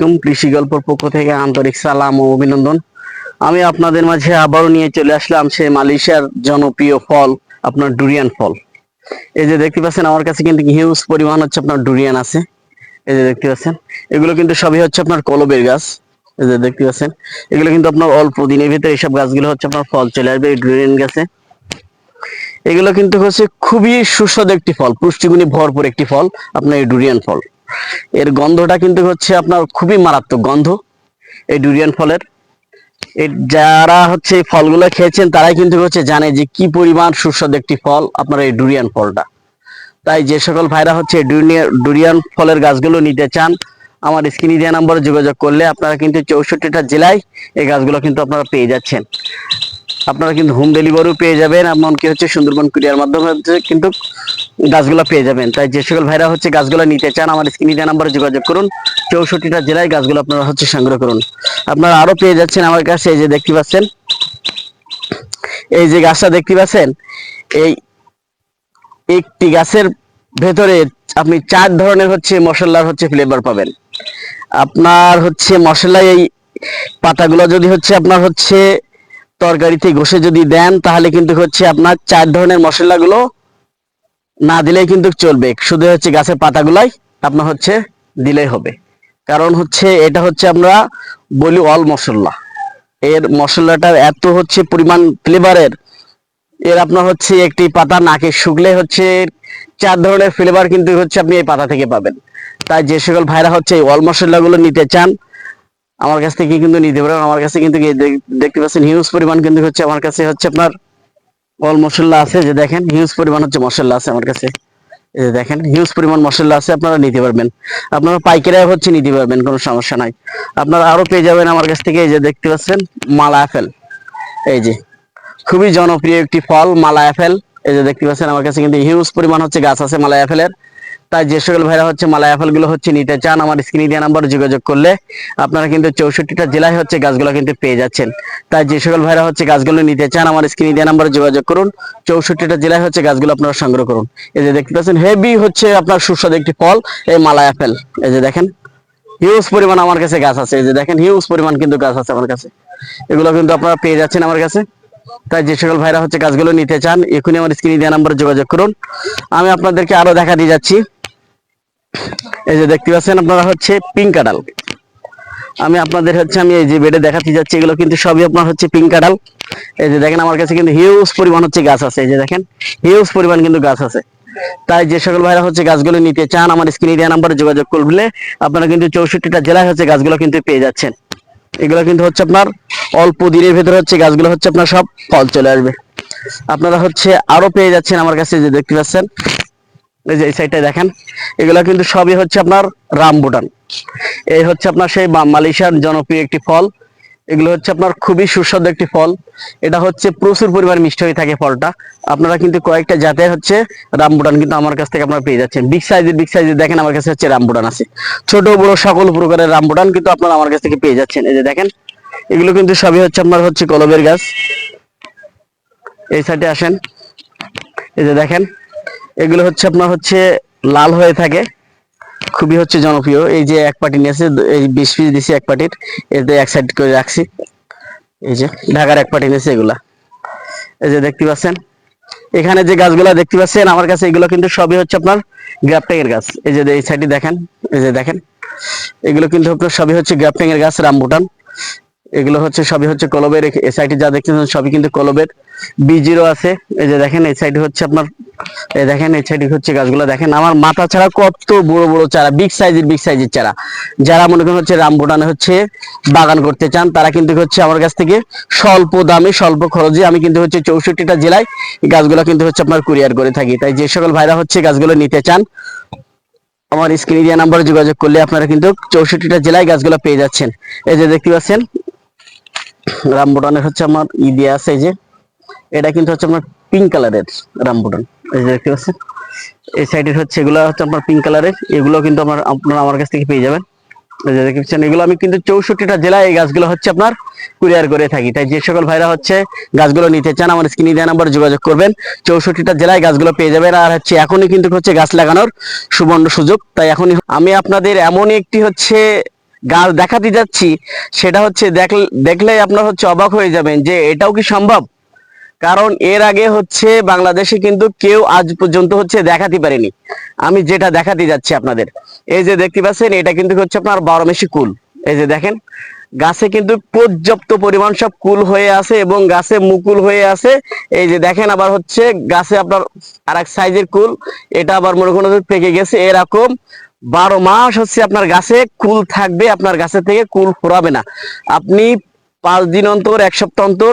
আলাইকুম। কৃষি গল্পর পক্ষ থেকে আন্তরিক সালাম ও অভিনন্দন। আমি আপনাদের মাঝে আবারও নিয়ে চলে আসলাম সে মালয়েশিয়ার জনপ্রিয় ফল, আপনার ডুরিয়ান ফল। এই যে দেখতে পাচ্ছেন, আমার কাছে কিন্তু হিউজ পরিমাণ হচ্ছে আপনার ডুরিয়ান আছে। এই যে দেখতে পাচ্ছেন, এগুলো কিন্তু সবই হচ্ছে আপনার কলবের গাছ। এই যে দেখতে পাচ্ছেন, এগুলো কিন্তু আপনার অল্প দিনের ভিতরে এইসব গাছগুলো হচ্ছে আপনার ফল চলে আসবে এই ডুরিয়ান গাছে। এগুলো কিন্তু হচ্ছে খুবই সুস্বাদু একটি ফল, পুষ্টিগুণে ভরপুর একটি ফল, আপনার এই ডুরিয়ান ফল। এর গন্ধটা কিন্তু হচ্ছে আপনার খুবই মারাত্মক গন্ধ। এই ডুরিয়ান ফলের। যারা হচ্ছে এই ফলগুলো খেয়েছেন, তারাই কিন্তু হচ্ছে জানে যে কি পরিমাণ সুস্বাদু একটি ফল আপনার এই ডুরিয়ান ফলটা। তাই যে সকল ভাইরা হচ্ছে ডুরিয়ান ফলের গাছগুলো নিতে চান, আমার স্ক্রিনে দেওয়া নম্বরে যোগাযোগ করলে আপনারা কিন্তু চৌষট্টিটা জেলায় এই গাছগুলো কিন্তু আপনারা পেয়ে যাচ্ছেন। আপনারা কিন্তু হোম ডেলিভারিও পেয়ে যাবেন, এমনকি হচ্ছে সুন্দরবন কুরিয়ার মাধ্যমে হচ্ছে কিন্তু গাছগুলো পেয়ে যাবেন। তাই যে সকল ভাইরা হচ্ছে গাছগুলো নিতে চান, আমার স্ক্রিনে দেওয়া নাম্বারে যোগাযোগ করুন, চৌষট্টিটা জেলায় গাছগুলো আপনারা হচ্ছে সংগ্রহ করুন। আপনারা আরও পেয়ে যাচ্ছেন আমার কাছে, এই যে দেখতে পাচ্ছেন। এই যে গাছটা দেখতে পাচ্ছেন, এই একটি গাছের ভেতরে আপনি চার ধরনের হচ্ছে মশলার হচ্ছে ফ্লেভার পাবেন। আপনার হচ্ছে মশলা এই পাতাগুলো যদি হচ্ছে আপনার হচ্ছে তরকারিতে ঘষে যদি দেন, তাহলে কিন্তু হচ্ছে আপনার চার ধরনের মশলাগুলো না দিলেই কিন্তু চলবে। শুধু হচ্ছে গাছের পাতাগুলাই আপনার হচ্ছে দিলেই হবে। কারণ হচ্ছে এটা হচ্ছে আমরা বলি অল মশলা। এর মশলাটার এত হচ্ছে পরিমাণ ফ্লেভারের। এর আপনার হচ্ছে একটি পাতা নাকে শুকলে হচ্ছে চার ধরনের ফ্লেভার কিন্তু হচ্ছে আপনি এই পাতা থেকে পাবেন। তাই যে সকল ভাইরা হচ্ছে এই অল মশলাগুলো নিতে চান আমার কাছ থেকে কিন্তু নিতে পারেন। আমার কাছে কিন্তু দেখতে পাচ্ছেন হিউজ পরিমাণ কিন্তু হচ্ছে আমার কাছে হচ্ছে আপনার অল মশলা আছে। যে দেখেন হিউজ পরিমাণ হচ্ছে মশলা আছে আমার কাছে। দেখেন হিউজ পরিমাণ মশলা আছে, আপনারা নিতে পারবেন। আপনারা পাইকারি হচ্ছে নিতে পারবেন, কোনো সমস্যা নাই। আপনারা আরও পেয়ে যাবেন আমার কাছ থেকে, এই যে দেখতে পাচ্ছেন, মালা আপেল। এই যে, খুবই জনপ্রিয় একটি ফল, মালা আপেল। এই যে দেখতে পাচ্ছেন, আমার কাছে কিন্তু হিউজ পরিমাণ হচ্ছে গাছ আছে মালা আপেলের। তাই যে সকল ভাইরা হচ্ছে আপেলগুলো হচ্ছে নিতে চান, আমার স্ক্রিনে দেওয়া নাম্বার যোগাযোগ করলে আপনারা কিন্তু চৌষট্টিটা জেলায় হচ্ছে গাছগুলো কিন্তু পেয়ে যাচ্ছেন। তাই যে সকল ভাইরা হচ্ছে গাছগুলো নিতে চান, আমার স্ক্রিনে দেওয়া নাম্বারে যোগাযোগ করুন, চৌষট্টিটা জেলায় হচ্ছে গাছগুলো আপনারা সংগ্রহ করুন। এই যে দেখতে পাচ্ছেন, হেভি হচ্ছে আপনার সুস্বাদু একটি ফল, এই মালাই আপেল এই যে দেখেন, হিউজ পরিমাণ আমার কাছে গাছ আছে। এই যে দেখেন, হিউজ পরিমাণ কিন্তু গাছ আছে আমার কাছে। এগুলো কিন্তু আপনারা পেয়ে যাচ্ছেন আমার কাছে। তাই যে সকল ভাইরা হচ্ছে গাছগুলো নিতে চান, এখনই আমার স্ক্রিনে দেওয়া নাম্বারে যোগাযোগ করুন। আমি আপনাদেরকে আরও দেখা দিয়ে যাচ্ছি। এই যে দেখতে পাচ্ছেন আপনারা হচ্ছে পিঙ্ক কাঁঠাল আমি আপনাদের হচ্ছে, আমি এই যে বেডে দেখাতে যাচ্ছি, এগুলো কিন্তু সবই আপনার হচ্ছে পিঙ্ক কাঁঠাল এই যে দেখেন, আমার কাছে কিন্তু হিউজ পরিমাণ হচ্ছে গাছ আছে, এই যে দেখেন হিউজ পরিমাণ কিন্তু গাছ আছে। তাই যে সকল ভাইরা হচ্ছে গাছগুলো নিতে চান, আমার স্ক্রিনে দেওয়া নাম্বারে যোগাযোগ করলে আপনারা কিন্তু চৌষট্টিটা জেলায় হচ্ছে গাছগুলো কিন্তু পেয়ে যাচ্ছেন। এগুলো কিন্তু হচ্ছে আপনার অল্প দিনের ভেতরে হচ্ছে গাছগুলো হচ্ছে আপনার সব ফল চলে আসবে। আপনারা হচ্ছে আরও পেয়ে যাচ্ছেন আমার কাছে যে দেখতে পাচ্ছেন এই যে এই সাইডটা দেখেন, এগুলো কিন্তু সবই হচ্ছে আপনার রামবুটান। এই হচ্ছে আপনার সেই মালয়েশিয়ার জনপ্রিয় একটি ফল। এগুলো হচ্ছে আপনার খুবই সুস্বাদু একটি ফল। এটা হচ্ছে প্রচুর পরিমাণ মিষ্টি হয়ে থাকে ফলটা। আপনারা কিন্তু কয়েকটা জাতের হচ্ছে রামবুটান কিন্তু আমার কাছ থেকে আপনারা পেয়ে যাচ্ছেন। বিগ সাইজের বিগ সাইজের দেখেন আমার কাছে হচ্ছে রামবুটান আছে। ছোট, বড় সকল প্রকারের রামবুটান কিন্তু আপনারা আমার কাছ থেকে পেয়ে যাচ্ছেন। এই যে দেখেন, এগুলো কিন্তু সবই হচ্ছে আপনার হচ্ছে কলবের গাছ। এই সাইডে আসেন। এই যে দেখেন এগুলো হচ্ছে আপনার হচ্ছে লাল হয়ে থাকে। খুবই হচ্ছে জনপ্রিয়। এই যে এক পার্টি নিয়েছে এই বিশ পিস দিছি এক পার্টির এতে এক সাইড করে রাখছি। এই যে ঢাকার এক পার্টি নিয়েছে এগুলা। এই যে দেখতে পাচ্ছেন। এখানে যে গাছগুলা দেখতে পাচ্ছেন, আমার কাছে এগুলো কিন্তু সবই হচ্ছে আপনার গ্রাফটিং গাছ। এই যে এই সাইডে দেখেন, এই যে দেখেন। এগুলো কিন্তু আপনার সবই হচ্ছে গ্রাফটিং গাছ রামবুটান এগুলো হচ্ছে সবই হচ্ছে কলবের। এই সাইডে যা দেখতেছেন সবই কিন্তু কলবের। বীজেরও আছে। এই যে দেখেন, এই সাইডে হচ্ছে আপনার এই দেখেন, এই সাইডে হচ্ছে গাছগুলো। দেখেন, আমার মাথা ছাড়া কত বড় বড় চারা বিগ সাইজের বিগ সাইজের চারা। যারা মনে করেন হচ্ছে রামবুটানে হচ্ছে বাগান করতে চান, তারা কিন্তু হচ্ছে আমার কাছ থেকে স্বল্প দামে, স্বল্প খরচে আমি কিন্তু হচ্ছে চৌষট্টিটা জেলায় গাছগুলো কিন্তু হচ্ছে আপনার কুরিয়ার করে থাকি। তাই যে সকল ভাইরা হচ্ছে গাছগুলো নিতে চান, আমার স্ক্রিনে দেওয়া নাম্বারে যোগাযোগ করলে আপনারা কিন্তু চৌষট্টিটা জেলায় গাছগুলো পেয়ে যাচ্ছেন। এই যে দেখতে পাচ্ছেন, রামবুটানের হচ্ছে আমার ই দিয়ে আছে এই যে এটা কিন্তু হচ্ছে আপনার পিঙ্ক কালারের রামবুটান এই যে দেখতে পাচ্ছেন? এই সাইডের হচ্ছে এগুলো হচ্ছে আপনার পিঙ্ক কালারের এগুলো কিন্তু আমার, আপনারা আমার কাছ থেকে পেয়ে যাবেন। এই যে দেখতে পাচ্ছেন, এগুলো আমি কিন্তু চৌষট্টিটা জেলায় এই গাছগুলো হচ্ছে আপনার কুরিয়ার করে থাকি। তাই যে সকল ভাইরা হচ্ছে গাছগুলো নিতে চান, আমার স্ক্রিনে দেওয়া নাম্বার যোগাযোগ করবেন। চৌষট্টিটা জেলায় গাছগুলো পেয়ে যাবেন। আর হচ্ছে এখনই কিন্তু হচ্ছে গাছ লাগানোর সুবর্ণ সুযোগ। তাই এখনই আমি আপনাদের এমন একটি হচ্ছে গাছ দেখাতে যাচ্ছি। সেটা হচ্ছে দেখ- দেখলেই আপনার হচ্ছে অবাক হয়ে যাবেন যে এটাও কি সম্ভব? কারণ এর আগে হচ্ছে বাংলাদেশে কিন্তু কেউ আজ পর্যন্ত হচ্ছে দেখাতে পারেনি। আমি যেটা দেখাতে যাচ্ছি আপনাদের। এই যে দেখতে পাচ্ছেন, এটা কিন্তু হচ্ছে আপনার বারো মেশি কুল। এই যে দেখেন, গাছে কিন্তু পর্যাপ্ত পরিমাণ সব কুল হয়ে আছে এবং গাছে মুকুল হয়ে আছে। এই যে দেখেন আবার হচ্ছে গাছে আপনার আর এক সাইজের কুল। এটা আবার মনে করুন পেকে গেছে। এরকম বারো মাস হচ্ছে আপনার গাছে কুল থাকবে, আপনার গাছে থেকে কুল ফোরাবে না। আপনি পাঁচ দিন অন্তর, এক সপ্তাহ অন্তর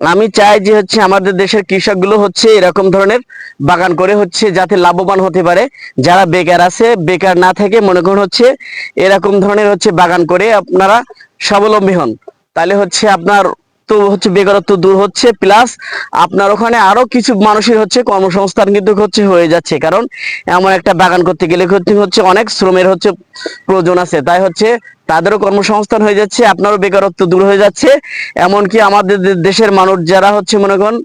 আমি চাই যে হচ্ছে আমাদের দেশের কৃষকগুলো হচ্ছে এরকম ধরনের বাগান করে হচ্ছে যাতে লাভবান হতে পারে। যারা বেকার আছে, বেকার না থেকে মনে করুন হচ্ছে এরকম ধরনের হচ্ছে বাগান করে আপনারা স্বাবলম্বী হন। তাহলে হচ্ছে আপনার তো হচ্ছে বেকারত্ব দূর হচ্ছে, প্লাস আপনার ওখানে আরও কিছু মানুষের হচ্ছে কর্মসংস্থান কিন্তু হচ্ছে হয়ে যাচ্ছে। কারণ এমন একটা বাগান করতে গেলে হচ্ছে হচ্ছে অনেক শ্রমের হচ্ছে প্রয়োজন আছে। তাই হচ্ছে তাদেরও কর্মসংস্থান হয়ে যাচ্ছে, আপনারও বেকারত্ব দূর হয়ে যাচ্ছে। এমনকি আমাদের দেশের মানুষ যারা হচ্ছে মনে করেন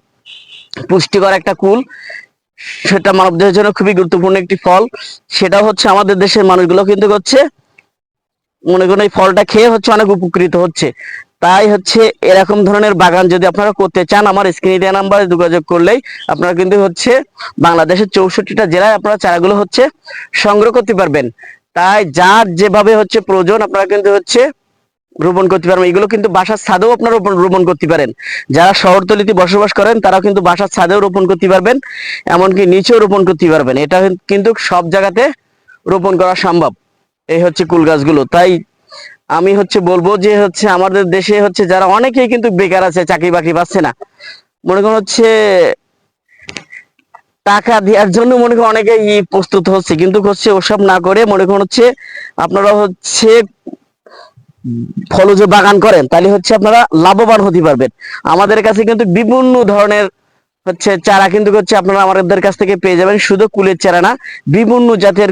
পুষ্টিকর একটা কুল, সেটা মানব দেহের জন্য খুবই গুরুত্বপূর্ণ একটি ফল। সেটা হচ্ছে আমাদের দেশের মানুষগুলো কিন্তু হচ্ছে মনে করেন এই ফলটা খেয়ে হচ্ছে অনেক উপকৃত হচ্ছে। তাই হচ্ছে এরকম ধরনের বাগান যদি আপনারা করতে চান, আমার স্ক্রিনে দেওয়া নাম্বারে যোগাযোগ করলেই আপনারা কিন্তু হচ্ছে বাংলাদেশের চৌষট্টিটা জেলায় আপনারা চারাগুলো হচ্ছে সংগ্রহ করতে পারবেন। তাই যার যেভাবে হচ্ছে প্রয়োজন আপনারা কিন্তু হচ্ছে রোপণ করতে পারবেন। এগুলো কিন্তু বাসার ছাদেও আপনারা রোপণ করতে পারেন। যারা শহরতলিতে বসবাস করেন, তারাও কিন্তু বাসার ছাদেও রোপণ করতে পারবেন, এমনকি নিচেও রোপণ করতে পারবেন। এটা কিন্তু সব জায়গাতে রোপণ করা সম্ভব। এই হচ্ছে কুল গাছগুলো। তাই আমি হচ্ছে বলব যে হচ্ছে আমাদের দেশে হচ্ছে যারা অনেকেই কিন্তু বেকার আছে চাকরি বাকরি পাচ্ছে না। মনে করুন হচ্ছে টাকা দেওয়ার জন্য মনে করেন অনেকে প্রস্তুত হচ্ছে, কিন্তু হচ্ছে ওসব না করে মনে করেন হচ্ছে আপনারা হচ্ছে ফলজ বাগান করেন, তাহলে হচ্ছে আপনারা লাভবান হতে পারবেন। আমাদের কাছে কিন্তু বিভিন্ন ধরনের হচ্ছে চারা কিন্তু হচ্ছে আপনারা আমাদের কাছ থেকে পেয়ে যাবেন, শুধু কুলের চারা না, বিভিন্ন জাতের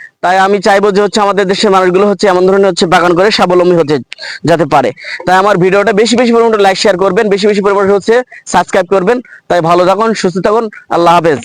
তাই আমি চাইব যে হচ্ছে আমাদের দেশের মানুষগুলো হচ্ছে এমন ধরনের হচ্ছে বাগান করে স্বাবলম্বী হতে যাতে পারে। তাই আমার ভিডিওটা বেশি বেশি পরিমাণে লাইক শেয়ার করবেন, বেশি বেশি পরিমাণে হচ্ছে সাবস্ক্রাইব করবেন। তাই ভালো থাকুন, সুস্থ থাকুন, আল্লাহ হাফেজ।